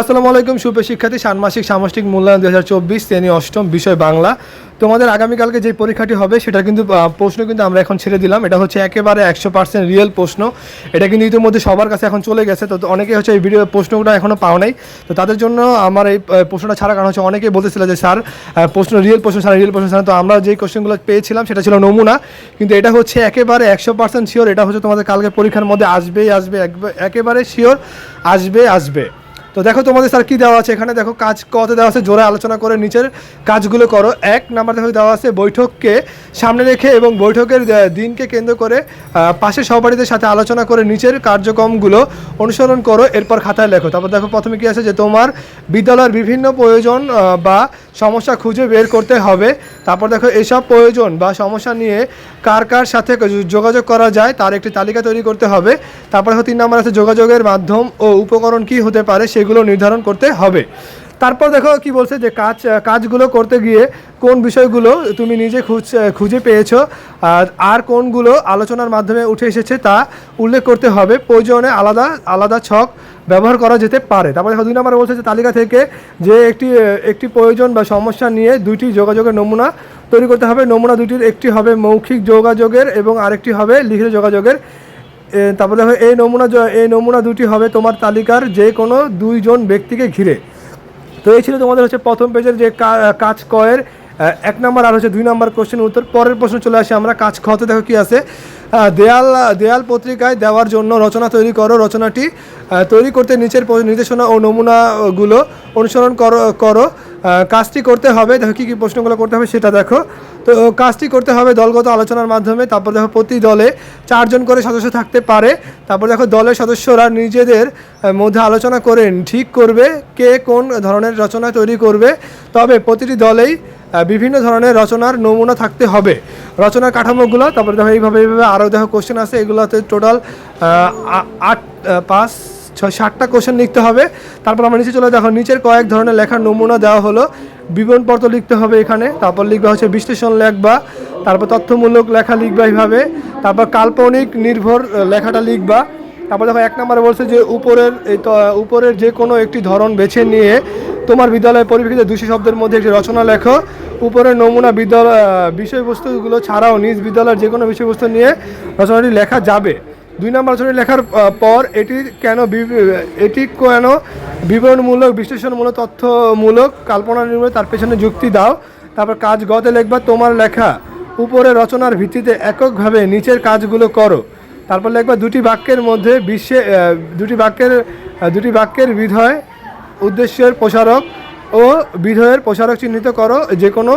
আসসালামু আলাইকুম সুপ্র শিক্ষার্থী। ষান্মাসিক সামষ্টিক মূল্যায়ন দুই হাজার চব্বিশ, শ্রেণি অষ্টম বিষয় বাংলা। তোমাদের আগামীকালকে যে পরীক্ষাটি হবে, সেটা কিন্তু প্রশ্ন কিন্তু আমরা এখন ছেড়ে দিলাম। এটা হচ্ছে একেবারে একশো পার্সেন্ট রিয়েল প্রশ্ন। এটা কিন্তু ইতিমধ্যে সবার কাছে এখন চলে গেছে। তো অনেকে হচ্ছে এই ভিডিও প্রশ্নগুলো এখনও পাও নাই। তো তাদের জন্য আমার এই প্রশ্নটা ছাড়া কারণ হচ্ছে অনেকেই বলতেছিল যে, স্যার প্রশ্ন রিয়েল প্রশ্ন, স্যার, রিয়েল প্রশ্ন, স্যার। তো আমরা যেই কোশ্চেনগুলো পেয়েছিলাম, সেটা ছিল নমুনা। কিন্তু এটা হচ্ছে একেবারে একশো পার্সেন্ট শিওর। এটা হচ্ছে তোমাদের কালকে পরীক্ষার মধ্যে আসবেই, আসবে একেবারে শিওর, আসবে আসবে। তো দেখো তোমাদের স্যার কী দেওয়া আছে এখানে? দেখো কাজ কত দেওয়া আছে, জোরে আলোচনা করে নিচের কাজগুলো করো। এক নাম্বার দেখো দেওয়া আছে বৈঠককে সামনে রেখে এবং বৈঠকের দিনকে কেন্দ্র করে পাশের সহপাঠীদের সাথে আলোচনা করে নিচের কার্যক্রমগুলো অনুসরণ করো, এরপর খাতায় লেখো। তারপর দেখো প্রথমে কী আছে যে তোমার বিদ্যালয়ের বিভিন্ন প্রয়োজন বা সমস্যা খুঁজে বের করতে হবে। তারপর দেখো, এসব প্রয়োজন বা সমস্যা নিয়ে কার কার সাথে যোগাযোগ করা যায় তার একটি তালিকা তৈরি করতে হবে। তারপর দেখো, তিন নম্বর আছে, যোগাযোগের মাধ্যম ও উপকরণ কি হতে পারে সেগুলো নির্ধারণ করতে হবে। তারপর দেখো, কি বলছে যে কাজ, কাজগুলো করতে গিয়ে কোন বিষয়গুলো তুমি নিজে খুঁজ পেয়েছ আর কোনগুলো আলোচনার মাধ্যমে উঠে এসেছে তা উল্লেখ করতে হবে। প্রয়োজনে আলাদা আলাদা ছক ব্যবহার করা যেতে পারে। তারপরে দুই নম্বরে বলছে যে তালিকা থেকে যে একটি একটি প্রয়োজন বা সমস্যা নিয়ে দুইটি যোগাযোগের নমুনা তৈরি করতে হবে। নমুনা দুটির একটি হবে মৌখিক যোগাযোগের এবং আরেকটি হবে লিখিত যোগাযোগের। তারপর দেখো এই নমুনা এই নমুনা দুটি হবে তোমার তালিকার যে কোনো দুইজন ব্যক্তিকে ঘিরে। তো এই ছিল তোমাদের হচ্ছে প্রথম পেজের যে কাজ কয়ের এক নাম্বার আর হচ্ছে দুই নাম্বার কোশ্চেন উত্তর। পরের প্রশ্ন চলে আসে আমরা কাজ খতে দেখো কি আছে? দেয়াল দেয়াল পত্রিকায় দেওয়ার জন্য রচনা তৈরি করো, রচনাটি তৈরি করতে নিচের নির্দেশনা ও নমুনাগুলো অনুসরণ করো করো। কাজটি করতে হবে, দেখো কী কী প্রশ্নগুলো করতে হবে, সেটা দেখো। তো কাজটি করতে হবে দলগত আলোচনার মাধ্যমে, তারপর দেখো প্রতি দলে চারজন করে সদস্য থাকতে পারে। তারপর দেখো দলের সদস্যরা নিজেদের মধ্যে আলোচনা করেন, ঠিক করবে কে কোন ধরনের রচনা তৈরি করবে। তবে প্রতিটি দলেই বিভিন্ন ধরনের রচনার নমুনা থাকতে হবে। রচনার কাঠামোগুলো, তারপরে দেখো এইভাবে এইভাবে আরও দেখো কোশ্চেন আছে, এগুলোতে টোটাল আট পাঁচ, ছয়, সাতটা কোশ্চেন লিখতে হবে। তারপর আমরা নিচে চলে দেখো, নিচের কয়েক ধরনের লেখার নমুনা দেওয়া হলো। বিবরণপত্র লিখতে হবে এখানে, তারপর লিখবা হচ্ছে বিশ্লেষণ লেখবা, তারপর তথ্যমূলক লেখা লিখবা এইভাবে, তারপর কাল্পনিক নির্ভর লেখাটা লিখবা। তারপর দেখো এক নম্বরে বলছে যে উপরের, এই উপরের যে কোনো একটি ধরন বেছে নিয়ে তোমার বিদ্যালয়ের পরিপ্রেক্ষিতে দুশো শব্দের মধ্যে একটি রচনা লেখো উপরের নমুনা বিদ্যালয় বিষয়বস্তুগুলো ছাড়াও নিজ বিদ্যালয়ের যে কোনো বিষয়বস্তু নিয়ে রচনাটি লেখা যাবে। দুই নম্বর রচনাটি লেখার পর এটি কেন এটি কেন বিবরণমূলক, বিশ্লেষণমূলক, তথ্যমূলক কল্পনা নির্মাণ তার পেছনে যুক্তি দাও। তারপর কাজ গতে লেখবা তোমার লেখা। উপরে রচনার ভিত্তিতে এককভাবে নিচের কাজগুলো করো। তারপর লিখবা দুটি বাক্যের মধ্যে বিশ্বে দুটি বাক্যের দুটি বাক্যের বিধয় উদ্দেশ্যের প্রসারক ও বিধয়ের প্রসারক চিহ্নিত করো যে কোনো